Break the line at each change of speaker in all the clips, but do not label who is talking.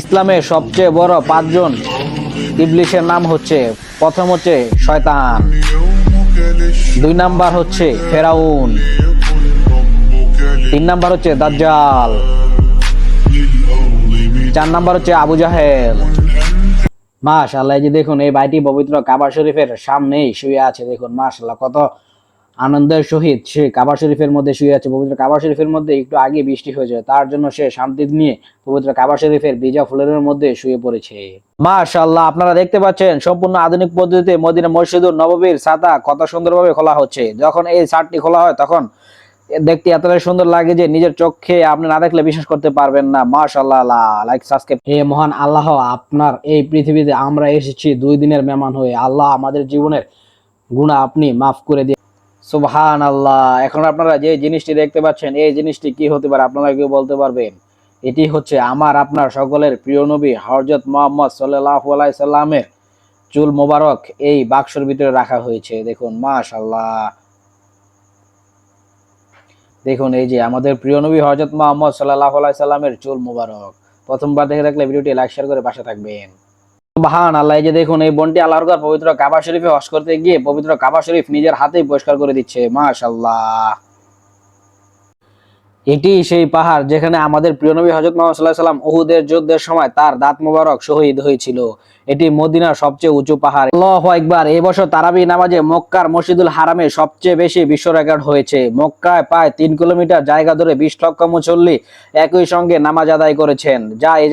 ইসলামের সবচেয়ে বড় পাঁচজন ইবলিশের নাম হচ্ছে, প্রথম হচ্ছে শয়তান। দুই নাম্বার হচ্ছে ফেরাউন। তিন নাম্বার হচ্ছে দাজ্জাল। চার নাম্বার হচ্ছে আবু জাহেল। মাশাল্লাহ যে দেখুন, এই বাড়িটি পবিত্র কাবা শরীফের সামনেই শুয়ে আছে। দেখুন মাশাল্লাহ কত আনন্দের সহিত সে কাবা শরীফের মধ্যে শুয়ে আছে। পবিত্র কাবা শরীফের মধ্যে একটু আগে বৃষ্টি হয়েছে তার জন্য সে শান্তি নিয়ে পবিত্র কাবা শরীফের বিজা ফুলের মধ্যে শুয়ে পড়েছে। মাশাল্লাহ আপনারা দেখতে পাচ্ছেন সম্পূর্ণ আধুনিক পদ্ধতিতে মদিনা মসজিদুর নববীর ছাতা কত সুন্দরভাবে খোলা হচ্ছে। যখন এই ছাদটি খোলা হয় তখন দেখতে এতটাই সুন্দর লাগে যে নিজের চোখে আপনি না দেখলে বিশ্বাস করতে পারবেন না। মাশাল্লাহ লাইক সাবস্ক্রাইব হে মহান আল্লাহ, আপনার এই পৃথিবীতে আমরা এসেছি দুই দিনের মেহমান হয়ে। আল্লাহ আমাদের জীবনের গুণা আপনি মাফ করে দিয়ে সুবহান আল্লাহ এখন আপনারা যে জিনিসটি দেখতে পাচ্ছেন, এই জিনিসটি কি হতে পারে আপনারা কেউ বলতে পারবেন? এটি হচ্ছে আমার, আপনার সকলের প্রিয় নবী হরজত মোহাম্মদ সাল্লাহ সাল্লামের চুল মোবারক এই বাক্সর ভিতরে রাখা হয়েছে। দেখুন মাশাল্লাহ দেখুন, এই যে আমাদের প্রিয় নবী হজরত মোহাম্মদ সাল্লাহ সাল্লামের চুল মোবারক। প্রথমবার দেখে থাকলে ভিডিওটি লাইক, শেয়ার করে পাশে থাকবেন। সুবহান আল্লাহ যে দেখুন, এই বনটি আল্লাহর পবিত্র কাবা শরীফে হস করতে গিয়ে পবিত্র কাবা শরীফ নিজের হাতেই পরিষ্কার করে দিচ্ছে মাশাল্লাহ এটি সেই পাহাড় যেখানে আমাদের প্রিয় নবী হজরত মোহাম্মদ সাল্লাহ সাল্লাম উহুদের যুদ্ধের সময় তার দাঁত মোবারক শহীদ হয়েছিল। এটি মদিনার সবচেয়ে উঁচু পাহাড়। আল্লাহু একবার এই বছর তারাবি নামাজে মক্কার মসজিদুল হারামে সবচেয়ে বেশি বিশ্ব রেকর্ড হয়েছে। মক্কায় প্রায় তিন কিলোমিটার জায়গা ধরে বিশ লক্ষ মুসল্লি একই সঙ্গে নামাজ আদায় করেছেন, যা এ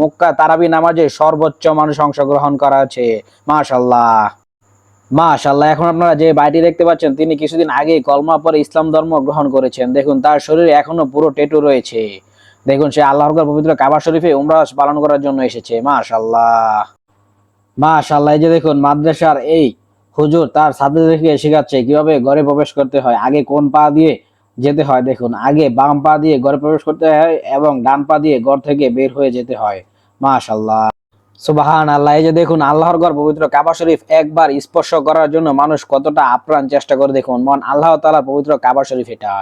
মক্কা তারাবি নামাজে সর্বোচ্চ মানুষ অংশগ্রহণ করা আছে মাশাল্লাহ মাশাল্লাহ এখন আপনারা যে বাড়িটি দেখতে পাচ্ছেন, তিনি কিছুদিন আগে কলমা পরে ইসলাম ধর্ম গ্রহণ করেছেন। দেখুন, তার শরীরে এখনও পুরো টেটু রয়েছে। দেখুন, সে আল্লাহর পবিত্র কাবা শরীফে উমরা পালন করার জন্য এসেছে। মাশাল্লাহ মাশাল্লাহ যে দেখুন, মাদ্রাসার এই হুজুর তার ছাত্রদেরকে শেখাচ্ছে কীভাবে ঘরে প্রবেশ করতে হয়? আগে কোন পা দিয়ে যেতে হয়? দেখুন, আগে বাম পা দিয়ে ঘরে প্রবেশ করতে হয় এবং ডান পা দিয়ে ঘর থেকে বের হয়ে যেতে হয়। মাশাল্লাহ সুবাহান আল্লাহ এই যে দেখুন, আল্লাহর ঘর পবিত্র কাবা শরীফ একবার স্পর্শ করার জন্য মানুষ কতটা আপ্রাণ চেষ্টা করে দেখুন। মন আল্লাহ তালা পবিত্র কাবা শরীফ এটা।